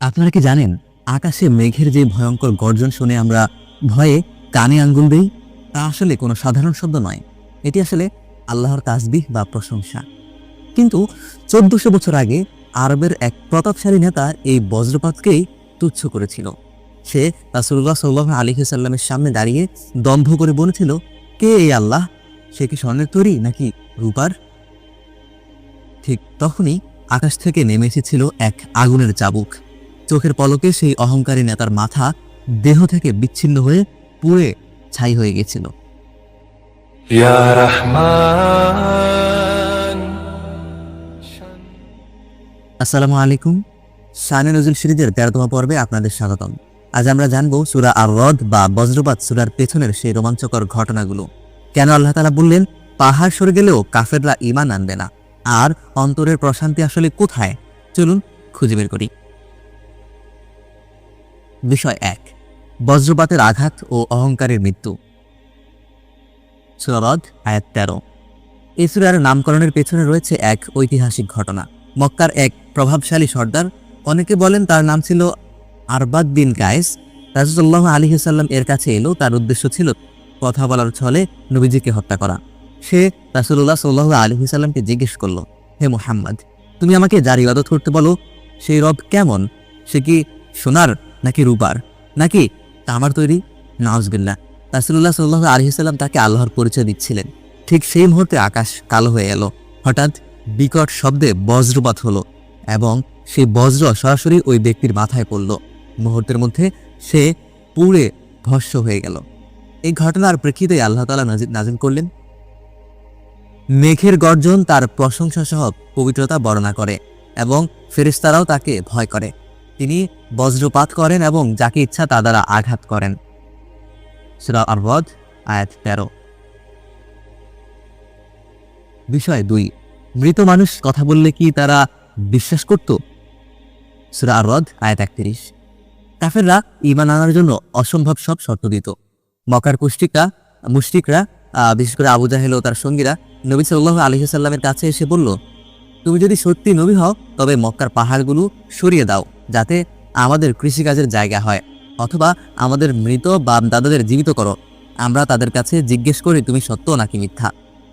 আপনারা কি জানেন, আকাশে মেঘের যে ভয়ঙ্কর গর্জন শুনে আমরা ভয়ে কানে আঙ্গুল দিই? তা আসলে কোনো সাধারণ শব্দ নয়। এটি আসলে আল্লাহর তাসবিহ বা প্রশংসা। কিন্তু চোদ্দশো বছর আগে আরবের এক প্রতাপশালী নেতা এই বজ্রপাতকেই তুচ্ছ করেছিল। সে রাসুল্লাহ সাল্লাহ আলী সাল্লামের সামনে দাঁড়িয়ে দম্ভ করে বলেছিল, কে এই আল্লাহ? সে কি স্বর্ণের তৈরি নাকি রূপার? ঠিক তখনই আকাশ থেকে নেমে এসেছিল এক আগুনের চাবুক। চোখের পলকে সেই অহংকারী নেতার মাথা দেহ থেকে বিচ্ছিন্ন হয়ে পুড়ে ছাই হয়ে গেছিল। আসসালামু আলাইকুম। শানে নজরুল সিরিজের তেরোতম পর্বে আপনাদের স্বাগতম। আজ আমরা জানব সুরা আর রদ বা বজ্রপাত সুরার পেছনের সেই রোমাঞ্চকর ঘটনাগুলো। কেন আল্লাহ তালা বললেন পাহাড় সরে গেলেও কাফেররা ইমান আনবে না আর অন্তরের প্রশান্তি আসলে কোথায়? চলুন খুঁজে বের করি। বিষয় এক, বজ্রপাতের আঘাত ও অহংকারের মৃত্যু। সুরারদ, আয়াত তেরো। এই সুরার নামকরণের পেছনে রয়েছে এক ঐতিহাসিক ঘটনা। মক্কার এক প্রভাবশালী সর্দার, অনেকে বলেন তার নাম ছিল আরবাদ বিন কায়েস। রাজুল্লাহ আলী সাল্লাম এর কাছে এলো তার উদ্দেশ্য ছিল কথা বলার ছলে নবীজিকে হত্যা করা। সে রাসুল্লাহ সাল্লাহ আলী সাল্লামকে জিজ্ঞেস করল, হে মোহাম্মদ, তুমি আমাকে যার ইবাদত করতে বলো, সেই রব কেমন? সে কি সোনার নাকি রূপার, নাকি তামার তৈরি? নওয়াজবিল্লা রাসুল্লাহ সাল্লাহ আলী সাল্লাম তাকে আল্লাহর পরিচয় দিচ্ছিলেন। ঠিক সেই মুহূর্তে আকাশ কালো হয়ে এলো। হঠাৎ বিকট শব্দে বজ্রপাত হলো এবং সেই বজ্র সরাসরি ওই ব্যক্তির মাথায় পড়ল। মুহূর্তের মধ্যে সে পুড়ে ভস্য হয়ে গেল। এই ঘটনার প্রেক্ষিতে আল্লাহ তালা নাজিল করলেন, মেঘের গর্জন তার প্রশংসা সহ পবিত্রতা বর্ণনা করে এবং ফেরেশতারাও তাকে ভয় করে। তিনি বজ্রপাত করেন এবং যাকে ইচ্ছা তা দ্বারা আঘাত করেন। সুরা আরবদ আয়াত তেরো। বিষয় দুই, মৃত মানুষ কথা বললে কি তারা বিশ্বাস করত? সুরা আরদ আয়াত একত্রিশ। কাফেররা ইমান আনার জন্য অসম্ভব সব শর্ত দিত। মকার কুষ্টিকা মুষ্টিকরা বিশেষ করে আবু জাহেল ও তার সঙ্গীরা নবী সাল্লাহ আলহিসাল্লামের কাছে এসে বলল তুমি যদি সত্যি নবী হও, তবে মক্কার পাহাড়গুলো সরিয়ে দাও, যাতে আমাদের কৃষিকাজের জায়গা হয়, অথবা আমাদের মৃত বাপ দাদাদের জীবিত করো। আমরা তাদের কাছে জিজ্ঞেস করি, তুমি সত্য নাকি মিথ্যা?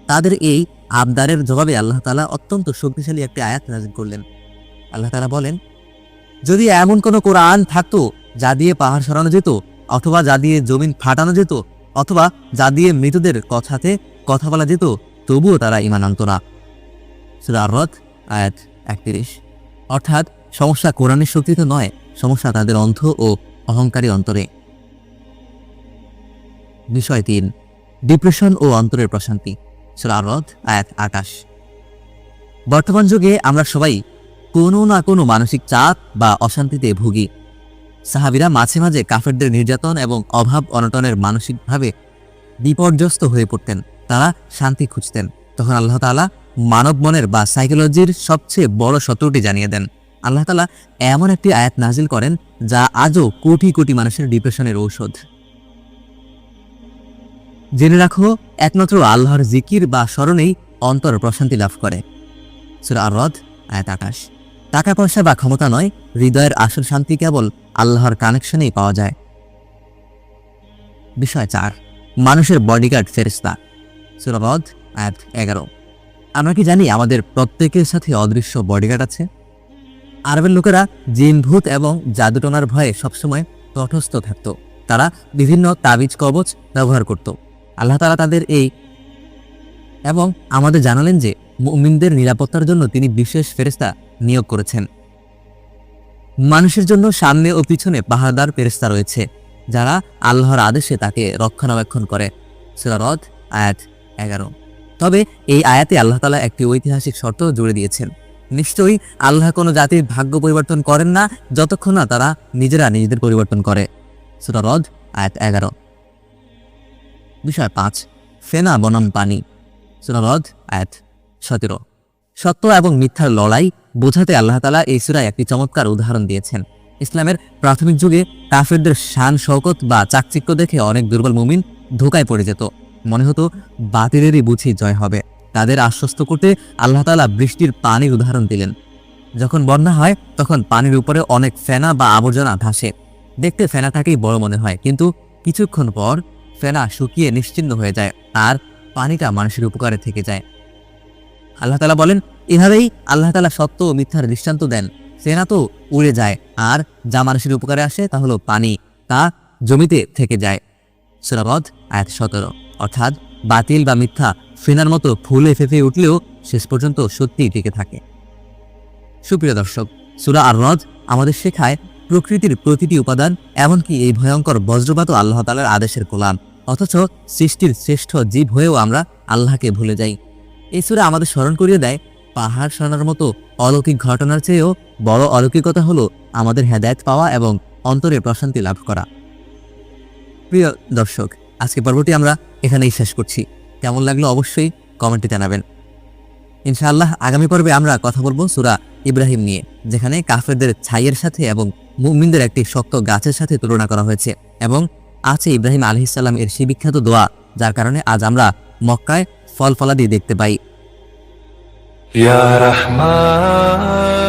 তাদের এই আবদারের জবাবে আল্লাহ তালা অত্যন্ত শক্তিশালী একটি আয়াত নাজিল করলেন। আল্লাহ তালা বলেন, যদি এমন কোনো কোরআন থাকতো, যা দিয়ে পাহাড় সরানো যেত, অথবা যা দিয়ে জমিন ফাটানো যেত, অথবা যা দিয়ে মৃতদের কথাতে কথা বলা যেত, তবুও তারা ইমান আনত না। সুরা রথ আয়াত একত্রিশ। অর্থাৎ সমস্যা কোরআনের শক্তিতে নয়, সমস্যা তাদের অন্ধ ও অহংকারী অন্তরে। বিষয় তিন ডিপ্রেশন ও অন্তরের প্রশান্তি, সুরা রথ আয়াত আকাশ বর্তমান যুগে আমরা সবাই কোনো না কোনো মানসিক চাপ বা অশান্তিতে ভুগি। সাহাবিরা মাঝে মাঝে কাফেরদের নির্যাতন এবং অভাব অনটনের মানসিকভাবে বিপর্যস্ত হয়ে পড়তেন। তারা শান্তি খুঁজতেন। তখন আল্লাহ তাআলা মানব মনের বা সাইকোলজির সবচেয়ে বড় সত্যটি জানিয়ে দেন। আল্লাহ তাআলা এমন একটি আয়াত নাজিল করেন যা আজও কোটি কোটি মানুষের ডিপ্রেশনের ঔষধ। জেনে রাখো, একমাত্র আল্লাহর জিকির বা স্মরণেই অন্তর প্রশান্তি লাভ করে। সুরা আর আয়াত আকাশ টাকা পয়সা বা ক্ষমতা নয়, হৃদয়ের আসল শান্তি কেবল আল্লাহর কানেকশনেই পাওয়া যায়। বিষয় চার, মানুষের বডিগার্ড ফেরিস্তা সুরা রদ আয়াত এগারো। আমরা কি জানি আমাদের প্রত্যেকের সাথে অদৃশ্য বডিগার্ড আছে? আরবের লোকেরা জিন, ভূত এবং জাদুটনার ভয়ে সবসময় তটস্থ থাকত। তারা বিভিন্ন তাবিজ, কবচ ব্যবহার করত। আল্লাহ তালা তাদের এই এবং আমাদের জানালেন যে মুমিনদের নিরাপত্তার জন্য তিনি বিশেষ ফেরেস্তা নিয়োগ করেছেন। মানুষের জন্য সামনে ও পিছনে পাহাড়দার ফেরেস্তা রয়েছে, যারা আল্লাহর আদেশে তাকে রক্ষণাবেক্ষণ করে। সুরা রদ, আয়াত এগারো। তবে এই আয়াতে আল্লাহ তালা একটি ঐতিহাসিক শর্ত জুড়ে দিয়েছেন। নিশ্চয়ই আল্লাহ কোনো জাতির ভাগ্য পরিবর্তন করেন না, যতক্ষণ না তারা নিজেরা নিজেদের পরিবর্তন করে। সুরা রদ, আয়াত এগারো। বিষয় পাঁচ, ফেনা বনাম পানি। সুরা রদ, আয়াত সতেরো। সত্য এবং মিথ্যার লড়াই বোঝাতে আল্লাহ তালা এই সুরায় একটি চমৎকার উদাহরণ দিয়েছেন। ইসলামের প্রাথমিক যুগে কাফেরদের শান, শওকত বা চাকচিক্য দেখে অনেক দুর্বল মুমিন ধোকায় পড়ে যেত। মনে হতো বাতিলেরই বুঝি জয় হবে। তাদের আশ্বস্ত করতে আল্লাহ তালা বৃষ্টির পানির উদাহরণ দিলেন। যখন বন্যা হয়, তখন পানির উপরে অনেক ফেনা বা আবর্জনা ভাসে। দেখতে ফেনাটাকেই বড় মনে হয়, কিন্তু কিছুক্ষণ পর ফেনা শুকিয়ে নিশ্চিন্ন হয়ে যায় আর পানিটা মানুষের উপকারে থেকে যায়। আল্লাহ তালা বলেন, এভাবেই আল্লাহ তালা সত্য ও মিথ্যার দৃষ্টান্ত দেন। ফেনা তো উড়ে যায়, আর যা মানুষের উপকারে আসে তা হলো পানি। তা জমিতে থেকে যায়। সুরাবদ আয়াত সতেরো। অর্থাৎ বাতিল বা মিথ্যা ফেনার মতো ফুলে ফেঁপে উঠলেও শেষ পর্যন্ত সত্যিই টিকে থাকে। সুপ্রিয় দর্শক, সুরা আর রদ আমাদের শেখায় প্রকৃতির প্রতিটি উপাদান, এমনকি এই ভয়ঙ্কর বজ্রপাত আল্লাহ তালার আদেশের গোলাম। অথচ সৃষ্টির শ্রেষ্ঠ জীব হয়েও আমরা আল্লাহকে ভুলে যাই। এই সুরা আমাদের স্মরণ করিয়ে দেয়, পাহাড় সরানোর মতো অলৌকিক ঘটনার চেয়েও বড় অলৌকিকতা হলো আমাদের হেদায়েত পাওয়া এবং অন্তরে প্রশান্তি লাভ করা। প্রিয় দর্শক আজকে পর্বটি আমরা এখানেই শেষ করছি। কেমন লাগল অবশ্যই কমেন্টে জানাবেন। ইনশাআল্লাহ আগামী পর্বে আমরা কথা বলব সুরা ইব্রাহিম নিয়ে, যেখানে কাফেরদের ছাইয়ের সাথে এবং মুমিনদের একটি শক্ত গাছের সাথে তুলনা করা হয়েছে এবং আছে ইব্রাহিম আলহিসাল্লাম এর সেই বিখ্যাত দোয়া, যার কারণে আজ আমরা মক্কায় ফল ফলাদি দেখতে পাই। রহমান।